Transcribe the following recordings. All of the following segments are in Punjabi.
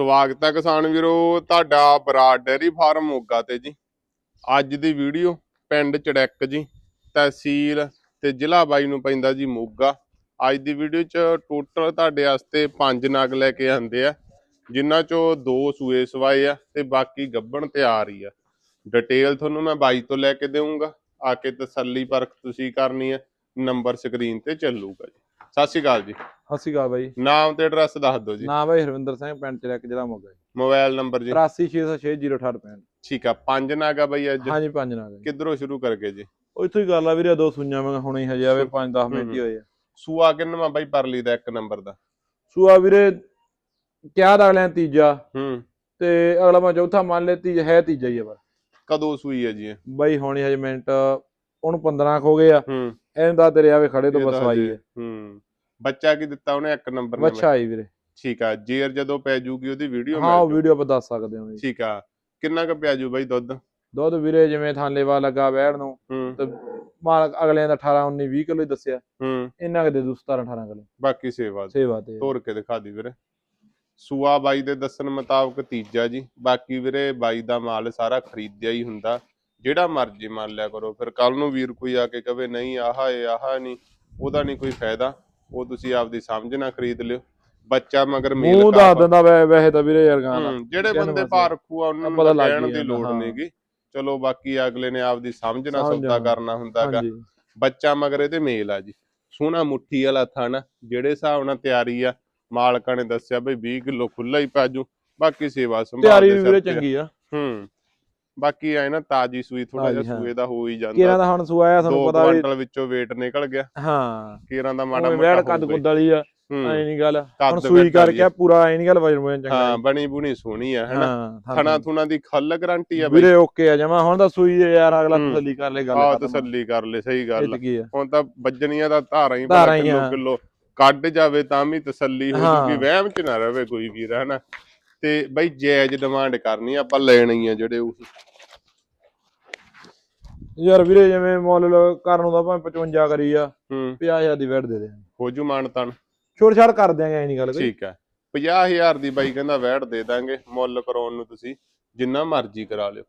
ਸਵਾਗਤ ਹੈ ਕਿਸਾਨ ਵੀਰੋ, ਤੁਹਾਡਾ ਬਰਾੜ ਡੇਅਰੀ ਫਾਰਮ ਮੋਗਾ ਤੇ ਜੀ। ਅੱਜ ਦੀ ਵੀਡੀਓ ਪਿੰਡ ਚੜੈਕ ਜੀ, ਤਹਿਸੀਲ ਤੇ ਜ਼ਿਲ੍ਹਾ ਬਾਈ ਨੂੰ ਪੈਂਦਾ ਜੀ ਮੋਗਾ। ਅੱਜ ਦੀ ਵੀਡੀਓ ਚ ਟੋਟਲ ਤੁਹਾਡੇ ਵਾਸਤੇ ਪੰਜ ਨਗ ਲੈ ਕੇ ਆਂਦੇ ਆ, ਜਿਨ੍ਹਾਂ ਚੋਂ ਦੋ ਸੂਏ ਸਵਾਏ ਆ ਤੇ ਬਾਕੀ ਗੱਬਣ ਤਿਆਰ ਹੀ ਆ। ਡਿਟੇਲ ਤੁਹਾਨੂੰ ਮੈਂ ਬਾਈ ਤੋਂ ਲੈ ਕੇ ਦੇਵਾਂਗਾ ਆ ਕੇ ਤਸੱਲੀ ਪਰਖ ਤੁਸੀਂ ਕਰਨੀ ਹੈ ਨੰਬਰ ਸਕਰੀਨ ਤੇ ਚੱਲੂਗਾ ਜੀ। ਸਤਿ ਸ਼੍ਰੀ ਅਕਾਲ ਜੀ। ਸਤਿ ਸ਼੍ਰੀ ਅਕਾਲ ਬਾਈ। ਨਾਮ ਤੇ ਐਡਰੈਸ ਦੱਸ ਦਿਓ ਜੀ। ਨਾਮ ਬਾਈ ਹਰਵਿੰਦਰ ਸਿੰਘ ਪਿੰਡ ਚ ਇੱਕ ਜ਼ਿਲ੍ਹਾ ਮੋਗਾ ਜੀ ਮੋਬਾਈਲ ਨੰਬਰ ਜੀ। 8360606865 ਠੀਕ ਆ ਪੰਜ ਨਾਗਾ ਬਈ ਅੱਜ। ਹਾਂਜੀ ਪੰਜ ਜੀ। ਕਿੱਧਰੋਂ ਸ਼ੁਰੂ ਕਰਕੇ ਜੀ? ਉਹ ਇੱਥੋਂ ਹੀ ਕਰ ਲਾ ਵੀਰੇ ਦੋ ਸੁਈਆਂ ਮੈਂ ਹੁਣੇ ਹੀ ਹਜੇ ਆਵੇ 5-10 ਹੂੰ, ਮਿੰਟ ਹੀ ਹੋਏ ਆ। ਸੂਆ ਕਿੰਨਵਾ ਬਾਈ ਪਰਲੀ ਦਾ ਇੱਕ ਨੰਬਰ ਦਾ? ਸੂਆ ਵੀਰੇ ਕਿਆ ਦਾ ਅਗਲਿਆਂ ਤੀਜਾ? ਹੂੰ। ਤੇ ਅਗਲਾ ਮੈਂ ਚੌਥਾ ਮੰਨ ਲੈ ਤੀਜਾ ਹੈ ਤੀਜਾ ਹੀ ਆ ਪਰ ਕਦੋਂ ਸੂਈ ਹੈ ਜੀ? ਬਾਈ ਹੁਣੇ ਹਜੇ ਮਿੰਟ ਉਹਨੂੰ 15 ਹੋ ਗਏ ਆ। ਹੂੰ। ਇਹਨਾਂ ਦਾ ਤੇਰੇ ਆਵੇ ਖੜੇ ਤੋਂ ਇਹ ਬਸ ਤਾਂ ਆਈ ਹਜੇ- ਹੈ ਹੂੰ ਬੱਚਾ ਕੀ ਦਿੱਤਾ ਉਹਨੇ? ਇੱਕ ਨੰਬਰ ਨੇ ਬੱਚਾ ਆਈ ਵੀਰੇ। ਠੀਕ ਆ ਜੇਰ ਜਦੋਂ ਪੈ ਜੂਗੀ ਉਹਦੀ ਵੀਡੀਓ ਹਾਂ ਉਹ ਵੀਡੀਓ ਆਪਾਂ ਦੱਸ ਸਕਦੇ ਹਾਂ ਠੀਕ ਆ ਕਿੰਨਾ ਕੁ ਪਿਆ ਜੂ ਬਾਈ ਦੁੱਧ? ਦੁੱਧ ਵੀਰੇ ਜਿਵੇਂ ਥਾਂਲੇਵਾ ਲੱਗਾ ਬੈੜ ਨੂੰ ਤੇ ਮਾਲ ਅਗਲਿਆਂ ਦਾ 18 19 20 ਕਿਲੋ ਹੀ ਦੱਸਿਆ। ਹੂੰ। ਇਹਨਾਂ ਕੇ ਦੇ ਦੂ 17 18 ਕਿਲੋ। ਬਾਕੀ ਸੇਵਾ ਸੇਵਾ ਤੇ ਤੋਰ ਕੇ ਦਿਖਾ ਦੀ ਵੀਰੇ। ਸੂਆ ਬਾਈ ਦੇ ਦੱਸਣ ਮੁਤਾਬਕ ਤੀਜਾ ਜੀ। ਬਾਕੀ ਵੀਰੇ ਬਾਈ ਦਾ ਮਾਲ ਸਾਰਾ ਖਰੀਦਿਆ ਹੀ ਹੁੰਦਾ। ਜਿਹੜਾ ਮਰਜ਼ੀ ਮੰਨ ਲਿਆ ਕਰੋ ਫਿਰ ਕੱਲ ਨੂੰ ਵੀਰ ਕੋਈ ਆ ਕੇ ਕਵੇ ਨਹੀਂ ਆਹ ਏ ਆਹ ਨਹੀਂ ਉਹਦਾ ਨਹੀਂ ਕੋਈ ਫਾਇਦਾ ਉਹ ਤੁਸੀਂ ਆਪਦੀ ਸਮਝ ਨਾਲ ਖਰੀਦ ਲਿਓ ਬੱਚਾ ਮਗਰ ਮੇਲ ਮੂੰਹ ਦੱਸ ਦਿੰਦਾ ਵੈ- ਵੈਸੇ ਤਾਂ ਵੀਰੇ ਯਾਰ ਗਾਣਾ ਜਿਹੜੇ ਬੰਦੇ। ਭਾਰ ਰੱਖੂ ਆ ਉਹਨਾਂ ਨੂੰ ਹੀ ਦੀ ਲੋੜ। ਨਹੀਂਗੀ ਚਲੋ ਬਾਕੀ ਅਗਲੇ ਨੇ ਆਪਦੀ ਸਮਝ ਨਾਲ ਸੌਦਾ। ਕਰਨਾ ਹੁੰਦਾਗਾ ਬੱਚਾ ਮਗਰ ਇਹਦੇ ਮੇਲ ਆ ਜੀ ਸੋਹਣਾ ਮੁੱਠੀ ਵਾਲਾ ਥਣ ਜਿਹੜੇ ਹਿਸਾਬ ਨਾਲ ਤਿਆਰੀ ਆ ਮਾਲਕਾਂ ਨੇ ਦੱਸਿਆ ਬਈ 20 ਕਿਲੋ ਖੁੱਲਾ ਹੀ ਪਾਜੂ ਬਾਕੀ ਸੇਵਾ ਸੰਭਾਲ ਤਿਆਰੀ ਦੇ ਵੀ ਵੀਰੇ। ਚੰਗੀ ਆ ਹੂੰ ਬਾਕੀ ਆਏ ਨਾ ਤਾਜੀ ਸੂਈ ਥੋੜਾ ਜਿਹਾ ਹਾਂ। ਸੂਏ ਦਾ ਹੋ ਹੀ ਕਿਰਾਂ ਜਾਂਦਾ ਦਾ ਹੁਣ ਸੂਆ ਸਾਨੂੰ ਦੋ ਪਤਾ ਵੀ ਕੁਆਂਟਲ ਵਿੱਚੋਂ weight ਨਿਕਲ ਗਿਆ ਹਾਂ ਕੀਰਾਂ ਦਾ ਮਾੜਾ ਮੋਟਾ ਵੈੜ ਕੱਦ ਹੀ। ਕੁੱਦ ਵਾਲੀ ਆ ਹੂੰ, ਐ ਨਹੀਂ ਗੱਲ ਹੁਣ ਸੂਈ ਕਰਕੇ ਪੂਰਾ ਐ ਨਹੀਂ ਗੱਲ ਵਜਨ ਵਜਨ ਚੰਗਾ ਹਾਂ। ਬਣੀ ਬੁਣੀ ਸੋਹਣੀ ਆ ਹੈਨਾ ਹਾਂ ਥਣਾ ਥੁਣਾ ਦੀ ਖੱਲ ਗਾਰੰਟੀ ਆ ਬਈ ਵੀਰੇ ਓਕੇ ਆ ਜਮਾ ਹੁਣ ਤਾਂ ਸੂਈ ਹੈ ਯਾਰ ਅਗਲਾ ਹੂੰ। ਤਸੱਲੀ ਕਰ ਲੈ ਗੱਲ ਆ ਖਤਮ। ਤਸੱਲੀ ਕਰ ਲੈ ਸਹੀ ਗੱਲ ਆ। ਆ ਹੁਣ ਤਾਂ ਵੱਜਣੀਆਂ ਦਾ ਧਾਰਾਂ ਹੀ ਹੀ ਕਿਲੋ ਆ। ਕਿਲੋ ਕੱਢ ਜਾਵੇ ਤਾਂ ਵੀ ਤਸੱਲੀ ਹੋ ਹਾਂ। ਜੂਗੀ ਵਹਿਮ ਚ ਨਾ ਰਵੇ ਕੋਈ ਵੀਰ ਹਨਾ ਤੇ ਬਈ ਜਾਇਜ਼ ਡਿਮਾਂਡ ਕਰਨੀ ਆ, ਆਪਾਂ ਲੈਣੀ ਆ ਜਿਹੜੇ ਉਹ ਯਾਰ ਵੀਰੇ ਜਿਵੇਂ ਮੁੱਲ ਲ- ਕਰਨ ਨੂੰ ਤਾਂ ਭਾਵੇਂ 55 ਕਰੀ ਆ ਹੂੰ। 50000 ਦੀ ਵੈਟ ਦੇ ਦੇ। ਹੋ ਜੂ ਮਾਨਤਨ ਛੋੜ ਛਾੜ ਕਰ ਦਿਆਂਗੇ ਐ ਨਹੀਂ ਗੱਲ ਕੋਈ। ਠੀਕ ਹੈ 50000 ਦੀ ਬਾਈ ਕਹਿੰਦਾ ਵੈਟ ਦੇ ਦਾਂਗੇ ਮੁੱਲ ਕਰਾਉਣ ਨੂੰ ਤੁਸੀਂ ਜਿੰਨਾ ਮਰਜ਼ੀ ਕਰਾ ਲਿਓ।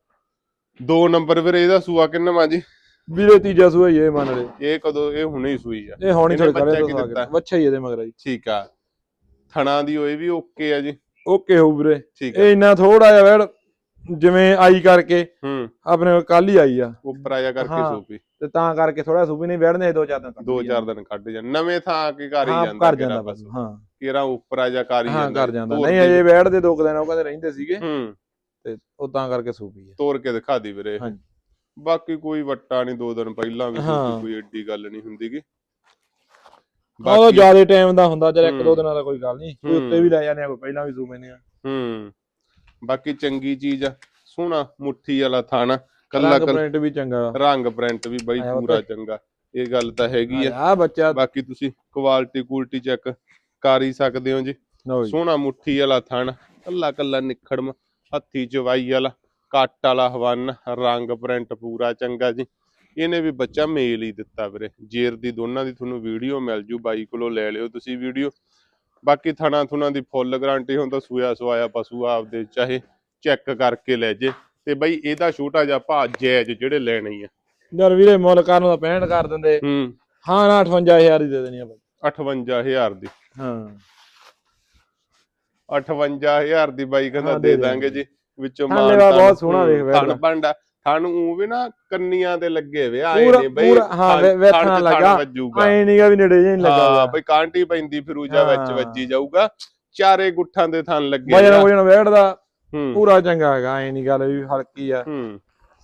ਦੋ ਨੰਬਰ ਵੀਰੇ ਇਹਦਾ ਸੂਆ ਕਿੰਨਾ ਵਾ ਜੀ? ਵੀਰੇ ਤੀਜਾ ਸੂਆ ਹੀ ਇਹ ਮੰਨ ਲੈ ਇਹ ਕਦੋਂ ਇਹ ਹੁਣੇ ਹੀ ਸੂਈ ਆ। ਇਹ ਹੁਣ ਹੀ ਇਹਨੇ ਥੋੜੇ ਬੱਚਾ ਕਰੇ ਤੋਂ? ਬੱਚਾ ਹੀ ਇਹਦੇ ਮਗਰ ਜੀ। ਠੀਕ ਆ। ਥਣਾ ਦੀ ਹੋਏ ਵੀ ਓਕੇ ਆ ਜੀ। ਓਕੇ ਹੋ ਵੀਰੇ। ਠੀਕ ਇਹ ਇੰਨਾ ਥੋੜਾ ਜਿਹਾ ਵੈੜ ਜਿਵੇਂ ਆਈ ਕਰਕੇ ਹੂੰ। ਆਪਣੇ ਕੱਲ ਹੀ ਆਈ ਆ। ਉੱਪਰ ਆਇਆ ਕਰਕੇ ਹਾਂ। ਸੂਪੀ। ਤੇ ਤਾਂ ਕਰਕੇ ਥੋੜਾ ਸੂਬੀ ਨਹੀਂ ਬੈਠਦੇ ਦੋ ਚਾਰ ਦਿਨ ਤੱਕ ਦੋ ਚਾਰ ਦਿਨ ਕੱਢ ਜਾਂ ਨਵੇਂ ਥਾਂ ਆ ਕੇ ਘਰ ਹੀ ਹਾਂ ਜਾਂਦਾ ਕਰ ਕਿਹੜਾ ਜਾਂਦਾ ਬਸ ਹਾਂ। ਕਿਹੜਾ ਉੱਪਰ ਆ ਜਾ ਕਰ ਹੀ ਹਾਂ ਜਾਂਦਾ। ਕਰ ਜਾਂਦਾ। ਨਹੀਂ ਅਜੇ ਬੈਠਦੇ ਦੋ ਦਿਨ ਉਹ ਕਹਿੰਦੇ ਰਹਿੰਦੇ ਸੀਗੇ। ਹੂੰ। ਤੇ ਉਹ ਤਾਂ ਕਰਕੇ ਸੂਬੀ ਆ। ਤੋਰ ਕੇ ਦਿਖਾ ਦੀ ਵੀਰੇ। ਹਾਂਜੀ। ਬਾਕੀ ਕੋਈ ਵੱਟਾ ਨਹੀਂ ਦੋ ਦਿਨ ਪਹਿਲਾਂ ਵੀ ਹਾਂ। ਸੂਪੀ, ਕੋਈ ਏਡੀ ਗੱਲ ਨਹੀਂ ਹੁੰਦੀਗੀ। ਉਹਦਾ ਜ਼ਿਆਦਾ ਟਾਈਮ ਦਾ ਹੁੰਦਾ ਜਦ ਇੱਕ। ਦੋ ਦਿਨਾਂ ਦਾ ਕੋਈ ਗੱਲ ਨਹੀਂ। ਕੋਈ ਉੱਤੇ। ਵੀ ਲੈ ਜਾਂਦੇ ਆ ਕੋਈ ਪਹਿਲਾਂ ਵੀ ਸੂਬੇ ਨੇ ਆ। ਹੂੰ। ਬਾਕੀ ਚੰਗੀ ਚੀਜ਼ ਆ। ਸੋਹਣਾ ਮੁੱਠੀ ਵਾਲਾ ਥਾਣਾ ਕੱਲਾ ਕੱਲਾ ਪ੍ਰਿੰਟ ਵੀ ਚੰਗਾ। ਰੰਗ ਪ੍ਰਿੰਟ ਵੀ ਬਈ ਪੂਰਾ। ਚੰਗਾ। ਇਹ ਗੱਲ ਤਾਂ ਹੈਗੀ ਆ। ਆ ਬੱਚਾ। ਬਾਕੀ ਤੁਸੀਂ ਕੁਆਲਿਟੀ ਕੁਆਲਿਟੀ ਚੈੱਕ ਕਰ ਹੀ ਸਕਦੇ ਹੋ ਜੀ। ਸੋਹਣਾ ਮੁੱਠੀ ਵਾਲਾ ਥਣ ਕੱਲਾ ਕੱਲਾ ਨਿਖੜਮ ਹੱਥੀ ਚਵਾਈ ਵਾਲਾ ਕੱਟ ਵਾਲਾ ਹਵਨ ਰੰਗ ਪ੍ਰਿੰਟ ਪੂਰਾ ਚੰਗਾ ਜੀ। ਇਹਨੇ ਵੀ ਬੱਚਾ ਮੇਲ ਹੀ ਦਿੱਤਾ ਵੀਰੇ। ਜੇਰ ਦੀ ਦੋਨਾਂ ਦੀ ਤੁਹਾਨੂੰ ਵੀਡੀਓ ਮਿਲ ਜੂ ਬਾਈ ਕੋਲੋਂ ਲੈ ਲਿਓ ਤੁਸੀਂ ਵੀਡੀਓ। ਬਾਕੀ ਥਣਾ ਥੁਣਾ ਦੀ ਫੁੱਲ ਗਾਰੰਟੀ ਹੁੰਦਾ ਸੂਆ ਸਵਾਇਆ ਪਸ਼ੂ ਆਪਦੇ ਚਾਹੇ ਚੈੱਕ ਕਰਕੇ ਲੈ ਜੇ। ਤੇ ਬਈ ਇਹਦਾ ਛੋਟਾ ਜਿਹਾ ਭਾ ਜਾਇਜ਼ ਜਿਹੜੇ ਲੈਣੇ ਆ। ਯਾਰ ਵੀਰੇ ਮੁੱਲ ਕਰਨ ਦਾ 65 ਕਰ ਦਿੰਦੇ। ਹੂੰ। ਹਾਂ ਨਾ 58000 ਹੀ ਦੇ ਦੇਣੀ ਆ ਬਸ 58000 ਦੀ। ਹਾਂ। 58000 ਦੀ ਬਾਈ ਕਹਿੰਦਾ ਦੇ ਦੇ ਦਾਂਗੇ ਜੀ। ਵਿੱਚੋਂ ਲੈਵਾ ਬਹੁਤ ਸੋਹਣਾ ਵੇਖ ਵੇਖ ਥਣ ਉਹ ਵੀ ਨਾ ਕੰਨੀਆਂ ਤੇ ਲੱਗੇ ਵੇ ਆਏ ਨੇ ਬਈ ਹਾਂ, ਵੇਖਣ ਲੱਗਾ। ਐ ਨਹੀਂਗਾ ਵੀ ਨੇੜੇ ਨਹੀਂ ਲੱਗਾ ਹਾਂ। ਬਈ ਕਾਂਟੀ ਪੈਂਦੀ ਫਿਰੂਜਾ ਵਿੱਚ। ਵੱਜੀ ਜਾਊਗਾ। ਚਾਰੇ ਗੁੱਠਾਂ ਦੇ ਥਣ ਲੱਗੇ ਵਜਨ ਆ। ਵਜਨ ਹੂੰ। ਪੂਰਾ ਚੰਗਾ ਹੈਗਾ ਐ ਨਹੀਂ ਗੱਲ ਵੀ ਹਲਕੀ ਆ।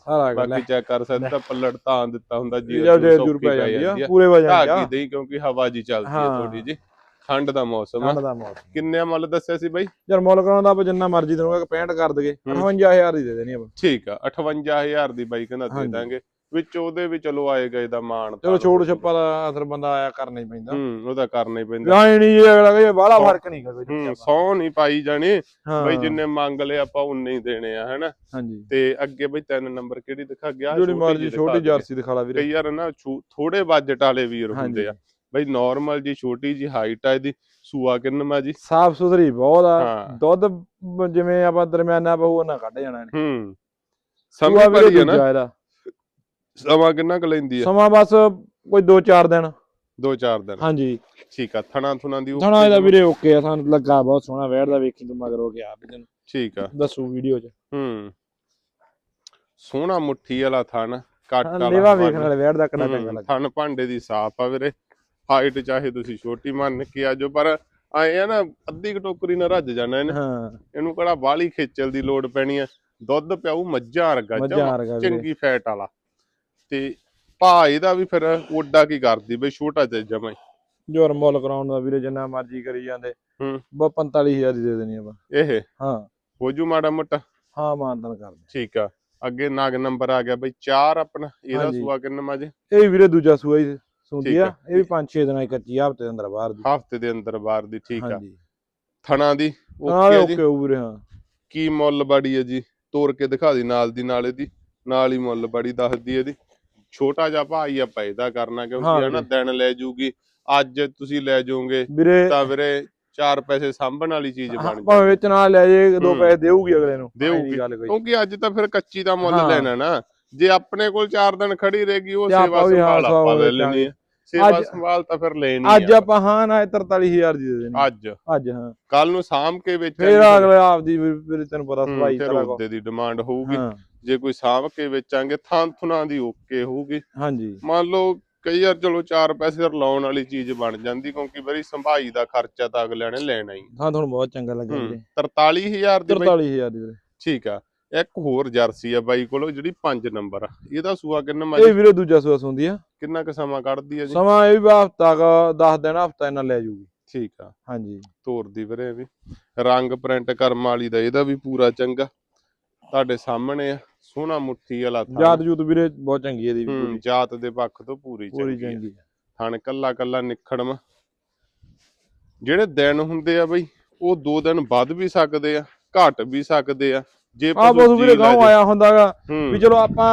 ਸਾਰਾ ਗੱਲ ਬਾਕੀ ਚੈੱਕ ਕਰ ਸਕਦਾ ਤਾਂ ਪੱਲੜ ਤਾਂ ਦਿੱਤਾ ਹੁੰਦਾ ਜੀ ਜਦ ਜੇ ਦੂਰ ਪੈ ਜਾਂਦੀ ਆ ਪੂਰੇ ਵਜਨ ਦਾ ਦੇਈ ਕਿਉਂਕਿ ਹਵਾ ਜੀ ਚੱਲਦੀ ਹਾਂ। ਥੋੜੀ ਜੀ ਠੰਡ ਦਾ ਮੌਸਮ ਆ। ਠੰਡ ਦਾ ਮੌਸਮ। ਕਿੰਨੇ ਮੁੱਲ ਦੱਸਿਆ ਸੀ ਬਾਈ? ਯਾਰ ਮੁੱਲ ਕਰਾਉਂਦਾ ਆਪਾਂ ਜਿੰਨਾ ਮਰਜ਼ੀ ਦਊਗਾ 65 ਕਰ ਦਗੇ 58000 ਹੀ ਦੇ ਦੇਣੀ ਆਪਾਂ। ਠੀਕ ਆ 58000 ਦੀ ਬਾਈ ਕਹਿੰਦਾ ਦੇ। ਦਾਂਗੇ। ਵਿੱਚ ਉਹਦੇ ਵੀ ਚਲੋ ਆਏ ਗਏ ਦਾ ਮਾਣ ਚਲੋ ਛੋੜ ਛੱਪਾ ਦਾ ਅਸਰ ਬੰਦਾ ਆਇਆ ਕਰਨਾ ਹੀ ਪੈਂਦਾ। ਹੂੰ ਉਹਦਾ ਕਰਨਾ ਹੀ ਪੈਂਦਾ। ਐ ਨਹੀਂ ਇਹ ਅਗਲਾ ਕਹੇ ਬਾਹਲਾ ਫ਼ਰਕ ਨਹੀਂ ਕੋਈ ਹੂੰ ਸੌ ਨਹੀਂ ਪਾਈ ਜਾਣੀ। ਬਈ ਜਿੰਨੇ ਮੰਗ ਲਏ ਆਪਾਂ ਉਨੇ ਹੀ ਦੇਣੇ ਆ ਹੈਨਾ। ਹਾਂਜੀ। ਤੇ ਅੱਗੇ ਬਈ ਤਿੰਨ ਨੰਬਰ ਕਿਹੜੀ ਦਿਖਾ ਗਿਆ? ਜਿਹੜੀ ਮਰਜ਼ੀ ਛੋਟੀ ਜਰਸੀ ਦਿਖਾ ਲਾ ਵੀਰੇ। ਕਈ ਯਾਰ ਨਾ ਥੋੜੇ ਬਜਟ ਵਾਲੇ ਵੀਰ। ਹੁੰਦੇ ਆ। ਬਈ ਨਾਰਮਲ ਜੀ ਛੋਟੀ ਜੀ ਹਾਈਟ ਆ ਇਹਦੀ ਸੂਆ ਕਿੰਨਵਾ ਜੀ? ਸਾਫ਼ ਸੁਥਰੀ ਬਹੁਤ ਆ। ਹਾਂ। ਦੁੱਧ ਜਿਵੇਂ ਆਪਾਂ ਦਰਮਿਆਨਾ ਪਹੂ ਉਹਨਾਂ ਕੱਢ ਜਾਣਾ ਇਹਨੇ। ਹੂੰ। ਵੀਰੇ ਪੜੀ ਆ ਨਾ। ਸਮਾਂ ਕਿੰਨਾ ਕੁ ਲੈਂਦੀ ਆ? ਸਮਾਂ ਬਸ ਕੋਈ 2-4 ਦਿਨ। 2-4 ਦਿਨ। ਹਾਂਜੀ। ਠੀਕ ਆ ਥਣਾ ਥੁਣਾ ਦੀ ਥਣਾ ਇਹਦਾ? ਵੀਰੇ ਓਕੇ ਆ ਸਾਨੂੰ ਲੱਗਾ ਬਹੁਤ ਸੋਹਣਾ ਵੈੜ ਦਾ ਵੇਖੀ ਤੂੰ ਮਗਰ ਹੋ ਗਿਆ ਆਪ ਤੈਨੂੰ। ਠੀਕ ਆ। ਦੱਸੂ ਵੀਡੀਓ 'ਚ। ਹੂੰ। ਸੋਹਣਾ ਮੁੱਠੀ ਵਾਲਾ ਥਣ ਕੱਟ ਹਾਂ, ਵਾਲਾ ਲੇਵਾ ਵੇਖਣ ਵਾਲੇ ਵੈੜ ਦਾ ਕਿੰਨਾ ਹੂੰ, ਚੰਗਾ ਲੱਗਾ ਥਣ ਭਾਂਡੇ ਦੀ ਸਾਫ਼ ਆ ਵੀਰੇ। ਹਾਈਟ ਚਾਹੇ ਤੁਸੀਂ ਛੋਟੀ ਮੰਨ ਕੇ ਆਜੋ ਪਰ ਆਏ ਆ ਨਾ ਅੱਧੀ ਕੁ ਟੋਕਰੀ ਨਾਲ ਰੱਜ ਜਾਣਾ ਇਹਨੇ। ਹਾਂ। ਇਹਨੂੰ ਕਿਹੜਾ ਬਾਹਲੀ ਖੇਚਲ ਦੀ ਲੋੜ ਪੈਣੀ ਆ। ਦੁੱਧ ਪਿਆਊ ਮੱਝਾਂ ਵਰਗਾ ਮੱਝਾਂ ਜਮਾਂ ਵਰਗਾ ਵੀਰੇ। ਚੰਗੀ ਫੈਟ ਵਾਲਾ। ਤੇ ਭਾ ਇਹਦਾ ਵੀ ਫਿਰ ਓਡਾ ਕੀ ਕਰਦੀ ਬਈ ਛੋਟਾ ਜਿਹਾ ਜਮਾ ਹੀ। ਜੋ ਮੁੱਲ ਕਰਾਉਣ ਦਾ ਵੀਰੇ ਜਿੰਨਾ ਮਰਜ਼ੀ ਕਰੀ ਜਾਂਦੇ। ਹੂੰ। ਬਸ 45000 ਦੀ ਦੇ ਦੇਣੀ ਆਪਾਂ। ਇਹ? ਹਾਂ। ਹੋ ਜੂ ਮਾੜਾ ਮੋਟਾ। ਹਾਂ ਮਾਨਤਨ ਕਰਦੇ ਠੀਕ ਆ। ਅੱਗੇ ਨਾਗ ਨੰਬਰ ਆ ਗਿਆ ਬਈ 4 ਆਪਣਾ। ਇਹਦਾ ਹਾਂਜੀ। ਸੂਆ ਕਿੰਨਾ ਮਾਜੇ ਇਹ ਵੀਰੇ ਦੂਜਾ ਸੂਆ ਹੀ ਸੁੰਦੀ ਆ ਆ। ਇਹ ਵੀ 5-6 ਦਿਨਾਂ ਦੀ ਕੱਚੀ ਆ ਹਫ਼ਤੇ ਦੇ ਅੰਦਰ ਬਾਹਰ ਦੀ। ਹਫ਼ਤੇ ਦੇ ਅੰਦਰ ਬਾਹਰ ਦੀ ਠੀਕ ਆ। ਥਣਾ ਦੀ ਓਕੇ ਆ ਜੀ। ਓਕੇ ਉਹ ਹਾਂ। ਕੀ ਮੁੱਲ ਬੜੀ ਹੈ ਜੀ? ਤੋੜ ਕੇ ਦਿਖਾ ਦੀ ਨਾਲ ਦੀ ਨਾਲ ਇਹਦੀ। ਨਾਲ ਹੀ ਮੁੱਲ ਬੜੀ ਦੱਸਦੀ ਇਹਦੀ। ਛੋਟਾ ਜਿਹਾ ਭਾਈ ਆ ਪੈਦਾ ਕਰਨਾ ਕਿਉਂਕਿ ਇਹ ਨਾ ਵੀਰੇ। ਦਿਨ ਲੈ ਜੂਗੀ। ਅੱਜ ਤੁਸੀਂ ਲੈ ਜਾਓਗੇ ਤਾਂ ਵੀਰੇ ਚਾਰ ਪੈਸੇ ਸਾਂਭਣ ਵਾਲੀ ਚੀਜ਼ ਬਣ ਭਾਵੇਂ ਜਾਊਗੀ। ਵਿੱਚ ਨਾ ਲੈ ਜੇ ਦੋ। ਪੈਸੇ ਦੇਊਗੀ ਅਗਲੇ ਨੂੰ। ਦੇਊਗੀ। ਕਿਉਂਕਿ ਅੱਜ ਤਾਂ ਫਿਰ ਕੱਚੀ ਦਾ ਮੁੱਲ। ਲੈਣਾ ਨਾ। ਜੇ ਆਪਣੇ ਕੋਲ 4 ਦਿਨ ਖੜੀ ਰਹੇਗੀ ਉਹ ਸੇਵਾ ਸੰਭਾਲ ਆਪਾਂ ਲੈ ਲੈਣੀ ਹੈ। ਸੇਵਾ ਸੰਭਾਲ ਤਾਂ ਫਿਰ ਲੈਣੀ ਅੱਜ ਆਪਾਂ। ਹਾਂ ਨਾ 43000 ਦੀ ਦੇ ਦੇਣੀ। ਅੱਜ। ਅੱਜ ਹਾਂ। ਕੱਲ ਨੂੰ ਸਾਂਭ ਕੇ ਵੇਚਾਂਗੇ ਫੇਰ ਫਿਰ- ਅਗਲੇ ਆਪਦੀ ਵੀਰੇ ਤੈਨੂੰ ਪਤਾ ਸਵਾਈ ਫਿਰ ਕੁਛ। ਉਹਦੇ ਦੀ ਡਿਮਾਂਡ ਹੋਊਗੀ। ਜੇ ਕੋਈ ਸਾਂਭ ਕੇ ਵੇਚਾਂਗੇ ਥਾਂ ਥੁਨਾਂ ਦੀ ਓਕੇ ਹੋਊਗੀ। ਹਾਂਜੀ। ਮੰਨ ਲਓ ਕਈ ਵਾਰ ਚਲੋ 4 ਪੈਸੇ ਰਲਾਉਣ ਵਾਲੀ ਚੀਜ਼ ਬਣ ਜਾਂਦੀ ਕਿਉਂਕਿ ਬੜੀ ਸੰਭਾਈ ਦਾ ਖਰਚਾ ਤਾਂ ਅਗਲਿਆਂ ਨੇ ਲੈਣਾ ਹੀ ਹਾਂ। ਤੁਹਾਨੂੰ ਬਹੁਤ ਚੰਗਾ ਲੱਗਾ ਹੂੰ, ਵੀਰੇ। 43000 ਦੀ ਬਾਈ 43000 ਦੀ ਵੀਰੇ। ਠੀਕ ਆ। ਇੱਕ ਹੋਰ ਜਰਸੀ ਆ ਬਾਈ ਕੋਲ ਜਿਹੜੀ 5 ਨੰਬਰ ਆ। ਇਹਦਾ ਸੂਆ ਕਿੰਨਾ ਇਹ ਮਰਜ਼ੀ ਵੀਰੇ ਦੂਜਾ ਸੂਆ ਸੁੰਦੀ ਆ। ਕਿੰਨਾ ਕੁ ਸਮਾਂ ਕੱਢਦੀ ਆ ਜੀ? ਸਮਾਂ ਇਹ ਵੀ ਹਫਤਾ ਕਾ 10 ਦਿਨ ਹਫਤਾ ਇਹਨਾਂ ਲੈ ਜੂਗੀ। ਠੀਕ ਆ। ਹਾਂਜੀ। ਤੋਰਦੀ ਵੀਰੇ ਵੀ। ਰੰਗ ਪ੍ਰਿੰਟ ਕਰਮ ਵਾਲੀ ਦਾ ਇਹਦਾ ਵੀ ਪੂਰਾ ਚੰਗਾ। ਤੁਹਾਡੇ ਸਾਹਮਣੇ ਆ ਸੋਹਣਾ ਮੁੱਠੀ ਵਾਲਾ ਥਣ ਜਾਤ ਜੂਤ ਵੀਰੇ ਬਹੁਤ ਚੰਗੀ ਇਹਦੀ ਵੀ ਜਾਤ ਦੇ ਪੱਖ ਤੋਂ ਪੂਰੀ ਚੰਗੀ। ਥਣ ਕੱਲਾ ਕੱਲਾ ਨਿਖੜਮ ਜਿਹੜੇ ਦਿਨ ਹੁੰਦੇ ਆ ਬਈ ਉਹ ਦੋ ਦਿਨ ਵੱਧ ਵੀ ਸਕਦੇ ਆ ਘਟ ਵੀ ਸਕਦੇ ਆ। ਜੇ ਆ ਪਸ਼ੂ ਵੀਰੇ ਗਾਉਂ। ਆਇਆ ਹੁੰਦਾਗਾ ਵੀ ਚਲੋ ਆਪਾਂ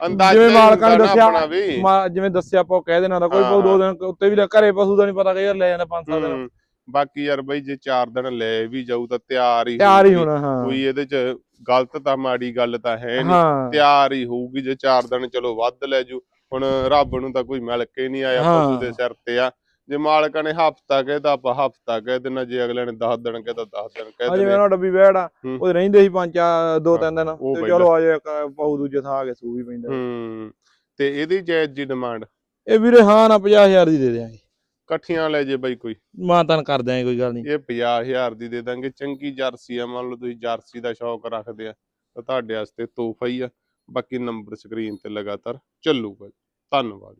ਅੰਦਾਜ਼ਾ ਜਿਵੇਂ ਮਾਲਕਾਂ ਨੇ ਦੱਸਿਆ ਜਿਵੇਂ ਦੱਸਿਆ ਆਪਾਂ ਕਹਿ ਦੇਣਾ ਤਾਂ ਕੋਈ ਪਊ ਦੋ ਦਿਨ ਉੱਤੇ ਵੀ ਘਰੇ ਪਸ਼ੂ ਦਾ ਨਹੀਂ ਪਤਾ ਕਿ ਯਾਰ ਲੈ ਜਾਂਦਾ ਪੰਜ ਸੱਤ ਦਿਨ। ਹੂੰ, ਬਾਕੀ ਯਾਰ ਬਈ ਜੇ 4 ਦਿਨ ਲੈ ਵੀ ਜਾਊ ਤਾਂ ਤਿਆਰ ਹੀ ਤਿਆਰ ਹੀ। ਹੋਣਾ ਹਾਂ। ਕੋਈ ਇਹਦੇ ਚ ਗਲਤ ਤਾਂ ਮਾੜੀ ਗੱਲ ਤਾਂ ਹੈ ਨਹੀਂ ਤਿਆਰ ਹੀ ਹੋਊਗੀ ਜੇ 4 ਦਿਨ ਚਲੋ ਵੱਧ ਲੈ ਜੂ ਹੁਣ ਰੱਬ ਨੂੰ ਤਾਂ ਕੋਈ ਮਿਲ ਕੇ ਨਹੀਂ ਆਇਆ। ਪਸ਼ੂ ਦੇ ਸਿਰ ਤੇ ਆ। ਜੇ ਮਾਲਕਾਂ ਨੇ ਹਫਤਾ ਕਹਿਦਾ ਆਪਾਂ ਹਫਤਾ ਕਹਿ ਦੇਣਾ ਜੇ ਅਗਲੇ ਨੇ 10 ਦਿਨ ਕਹਿਦਾ 10 ਦਿਨ ਕਹਿ ਦੇਣੇ ਮੇਰਾ ਡੱਬੀ ਵੈੜ ਆ ਹੂੰ। ਉਹ ਰਹਿੰਦੇ ਸੀ ਪੰਜ ਚਾਰ ਦੋ ਤਿੰਨ ਦਿਨ ਤੇ ਚਲੋ ਆ ਜਾ ਪਹੂ ਦੂਜੇ ਥਾਂ ਆ ਕੇ ਸੂ ਵੀ ਪੈਂਦਾ। ਹੂੰ ਤੇ ਇਹਦੀ ਜਾਇਜ਼ ਜੀ ਡਿਮਾਂਡ? ਇਹ ਵੀਰੇ ਹਾਂ ਨਾ 50000 ਦੀ ਦੇ ਦਿਆਂਗੇ। ਇਕੱਠੀਆਂ ਲੈ ਜੇ ਬਈ ਕੋਈ। ਮਾਨਤਾਨ ਕਰ ਦਿਆਂਗੇ ਕੋਈ ਗੱਲ ਨਹੀਂ ਇਹ 50000 ਦੀ ਦੇ ਦਾਂਗੇ ਚੰਗੀ ਜਰਸੀ ਆ ਮੰਨ ਲਓ ਤੁਸੀਂ ਜਰਸੀ ਦਾ ਸ਼ੌਕ ਰੱਖਦੇ ਆ ਤਾਂ ਤੁਹਾਡੇ ਵਾਸਤੇ ਤੋਹਫਾ ਹੀ ਆ। ਬਾਕੀ ਨੰਬਰ ਸਕਰੀਨ ਤੇ ਲਗਾਤਾਰ ਚੱਲੂਗਾ ਧੰਨਵਾਦ